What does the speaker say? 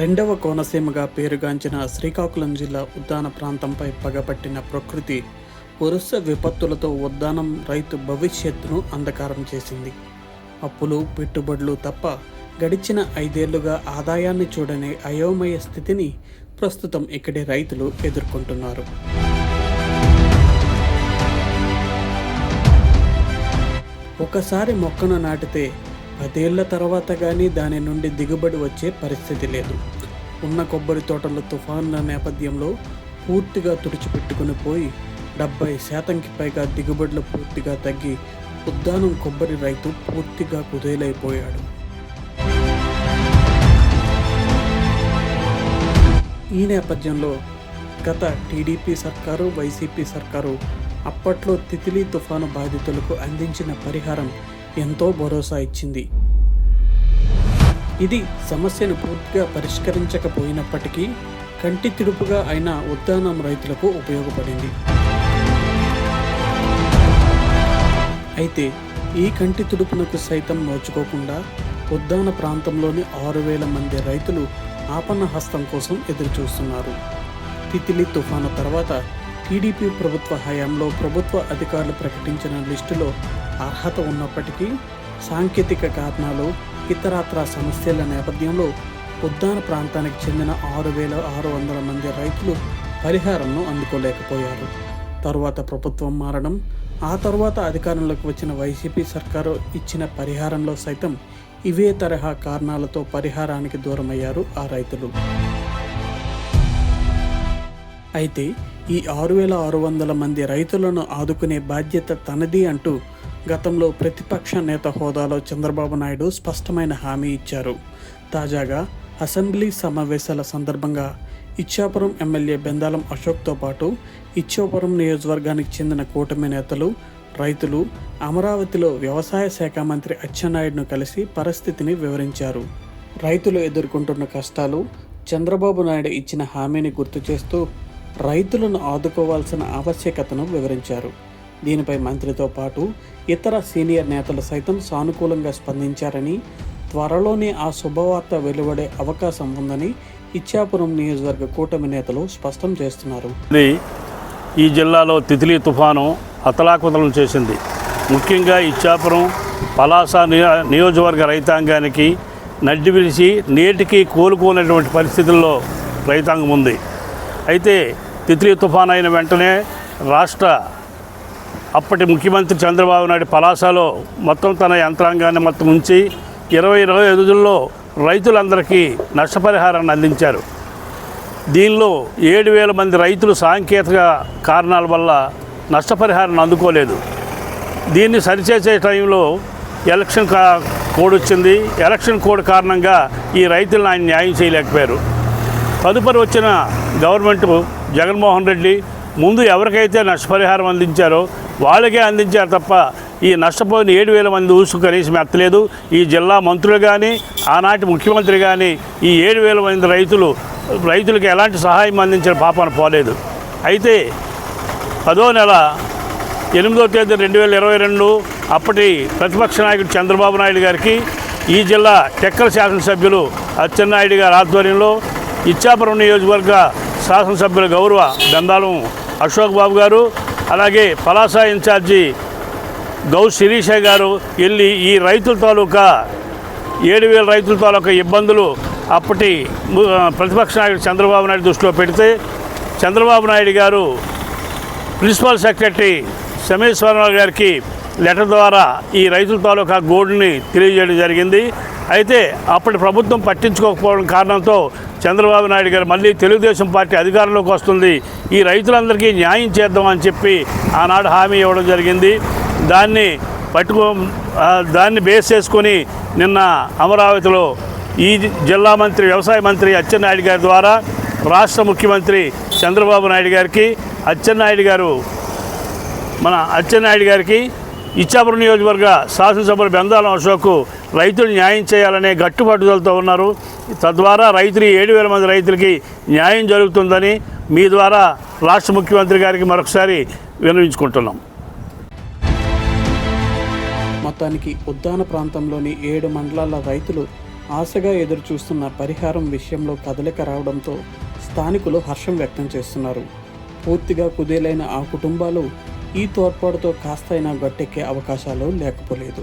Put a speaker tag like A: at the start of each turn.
A: రెండవ కోనసీమగా పేరుగాంచిన శ్రీకాకుళం జిల్లా ఉద్దాన ప్రాంతంపై పగపట్టిన ప్రకృతి వరుస విపత్తులతో ఉద్దానం రైతు భవిష్యత్తును అంధకారం చేసింది. అప్పులు పెట్టుబడులు తప్ప గడిచిన ఐదేళ్ళుగా ఆదాయాన్ని చూడని అయోమయ స్థితిని ప్రస్తుతం ఇక్కడి రైతులు ఎదుర్కొంటున్నారు. ఒకసారి మొక్కను నాటితే పదేళ్ళ తర్వాత కానీ దాని నుండి దిగుబడి వచ్చే పరిస్థితి లేదు. ఉన్న కొబ్బరి తోటల తుఫాన్ల నేపథ్యంలో పూర్తిగా తుడిచిపెట్టుకుని పోయి డెబ్బై శాతంకి పైగా దిగుబడులు పూర్తిగా తగ్గి ఉద్దానం కొబ్బరి రైతు పూర్తిగా కుదేలైపోయాడు. ఈ నేపథ్యంలో గత టీడీపీ సర్కారు వైసీపీ సర్కారు అప్పట్లో తితిలీ తుఫాను బాధితులకు అందించిన పరిహారం ఎంతో భరోసా ఇచ్చింది. ఇది సమస్యను పూర్తిగా పరిష్కరించకపోయినప్పటికీ కంటి తిడుపుగా అయిన ఉద్దానం రైతులకు ఉపయోగపడింది. అయితే ఈ కంటి తుడుపునకు సైతం నోచుకోకుండా ఉద్దాన ప్రాంతంలోని ఆరు వేల మంది రైతులు ఆపన్న హస్తం కోసం ఎదురుచూస్తున్నారు. తితిలి తుఫాను తర్వాత టీడీపీ ప్రభుత్వ హయాంలో ప్రభుత్వ అధికారులు ప్రకటించిన లిస్టులో అర్హత ఉన్నప్పటికీ సాంకేతిక కారణాలు ఇతరత్రా సమస్యల నేపథ్యంలో ఉద్దాన ప్రాంతానికి చెందిన ఆరు వేల ఆరు వందల మంది రైతులు పరిహారంను అందుకోలేకపోయారు. తరువాత ప్రభుత్వం మారడం ఆ తర్వాత అధికారంలోకి వచ్చిన వైసీపీ సర్కారు ఇచ్చిన పరిహారంలో సైతం ఇవే తరహా కారణాలతో పరిహారానికి దూరమయ్యారు ఆ రైతులు. అయితే ఈ ఆరు వేల ఆరు వందల మంది రైతులను ఆదుకునే బాధ్యత తనది అంటూ గతంలో ప్రతిపక్ష నేత హోదాలో చంద్రబాబు నాయుడు స్పష్టమైన హామీ ఇచ్చారు. తాజాగా అసెంబ్లీ సమావేశాల సందర్భంగా ఇచ్చాపురం ఎమ్మెల్యే బెందాలం అశోక్తో పాటు ఇచ్చాపురం నియోజకవర్గానికి చెందిన కూటమి నేతలు రైతులు అమరావతిలో వ్యవసాయ శాఖ మంత్రి అచ్చెన్నాయుడును కలిసి పరిస్థితిని వివరించారు. రైతులు ఎదుర్కొంటున్న కష్టాలు చంద్రబాబు నాయుడు ఇచ్చిన హామీని గుర్తు చేస్తూ రైతులను ఆదుకోవాల్సిన ఆవశ్యకతను వివరించారు. దీనిపై మంత్రితో పాటు ఇతర సీనియర్ నేతలు సైతం సానుకూలంగా స్పందించారని త్వరలోనే ఆ శుభవార్త వెలువడే అవకాశం ఉందని ఇచ్చాపురం నియోజకవర్గ కూటమి నేతలు స్పష్టం చేస్తున్నారు.
B: ఇది ఈ జిల్లాలో తితిలీ తుఫాను అతలాకుతలం చేసింది. ముఖ్యంగా ఇచ్చాపురం పలాస నియో- నియోజకవర్గ రైతాంగానికి నడ్డి విరిచి నేటికి కోలుకోనటువంటి పరిస్థితుల్లో రైతాంగం ఉంది. అయితే తిత్లీ తుఫాన్ అయిన వెంటనే రాష్ట్ర అప్పటి ముఖ్యమంత్రి చంద్రబాబు నాయుడు పలాసలో మొత్తం తన యంత్రాంగాన్ని మొత్తం ఉంచి ఇరవై ఇరవై రోజుల్లో రైతులందరికీ నష్టపరిహారాన్ని అందించారు. దీనిలో ఏడు వేల మంది రైతులు సాంకేతిక కారణాల వల్ల నష్టపరిహారాన్ని అందుకోలేదు. దీన్ని సరిచేసే టైంలో ఎలక్షన్ కా కోడ్ వచ్చింది. ఎలక్షన్ కోడ్ కారణంగా ఈ రైతులను ఆయన న్యాయం చేయలేకపోయారు. తదుపరి వచ్చిన గవర్నమెంట్ జగన్మోహన్ రెడ్డి ముందు ఎవరికైతే నష్టపరిహారం అందించారో వాళ్ళకే అందించారు తప్ప ఈ నష్టపోయిన ఏడు వేల మంది ఊసు కనీసం ఎత్తలేదు. ఈ జిల్లా మంత్రులు కానీ ఆనాటి ముఖ్యమంత్రి కానీ ఈ ఏడు వేల మంది రైతులు రైతులకు ఎలాంటి సహాయం అందించిన పాపాన పోలేదు. అయితే పదో నెల ఎనిమిదో తేదీ రెండు వేల ఇరవై రెండు అప్పటి ప్రతిపక్ష నాయకుడు చంద్రబాబు నాయుడు గారికి ఈ జిల్లా టెక్కల శాసనసభ్యులు అచ్చెన్నాయుడు గారి ఆధ్వర్యంలో ఇచ్చాపురం నియోజకవర్గ శాసనసభ్యుల గౌరవ దందాలం అశోక్ బాబు గారు అలాగే పలాస ఇన్ఛార్జి గౌ శిరీష గారు వెళ్ళి ఈ రైతుల తాలూకా ఏడు వేల రైతుల తాలూకా ఇబ్బందులు అప్పటి ప్రతిపక్ష నాయకుడు చంద్రబాబు నాయుడు దృష్టిలో పెడితే చంద్రబాబు నాయుడు గారు ప్రిన్సిపల్ సెక్రటరీ సమేశ్వరరావు గారికి లెటర్ ద్వారా ఈ రైతుల తాలూకా గోడుని తెలియజేయడం జరిగింది. అయితే అప్పటి ప్రభుత్వం పట్టించుకోకపోవడం కారణంతో చంద్రబాబు నాయుడు గారు మళ్ళీ తెలుగుదేశం పార్టీ అధికారంలోకి వస్తుంది. ఈ రైతులందరికీ న్యాయం చేద్దామని చెప్పి ఆనాడు హామీ ఇవ్వడం జరిగింది. దాన్ని పట్టుకో దాన్ని బేస్ చేసుకొని నిన్న అమరావతిలో ఈ జిల్లా మంత్రి వ్యవసాయ మంత్రి అచ్చెన్నాయుడు గారి ద్వారా రాష్ట్ర ముఖ్యమంత్రి చంద్రబాబు నాయుడు గారికి అచ్చెన్నాయుడు గారు మన అచ్చెన్నాయుడు గారికి ఇచ్చాపురం నియోజకవర్గ శాసనసభ్యులు బెందాలం అశోక్ రైతులు న్యాయం చేయాలనే గట్టుపట్టుదలతో ఉన్నారు. తద్వారా రైతులు ఏడు వేల మంది రైతులకి న్యాయం జరుగుతుందని మీ ద్వారా రాష్ట్ర ముఖ్యమంత్రి గారికి మరొకసారి విన్నవించుకుంటున్నాం.
A: మొత్తానికి ఉద్దాన ప్రాంతంలోని ఏడు మండలాల రైతులు ఆశగా ఎదురు చూస్తున్న పరిహారం విషయంలో కదలిక రావడంతో స్థానికులు హర్షం వ్యక్తం చేస్తున్నారు. పూర్తిగా కుదేలైన ఆ కుటుంబాలు ఈ తోడ్పాటుతో కాస్తైనా గట్టెక్కే అవకాశాలు లేకపోలేదు.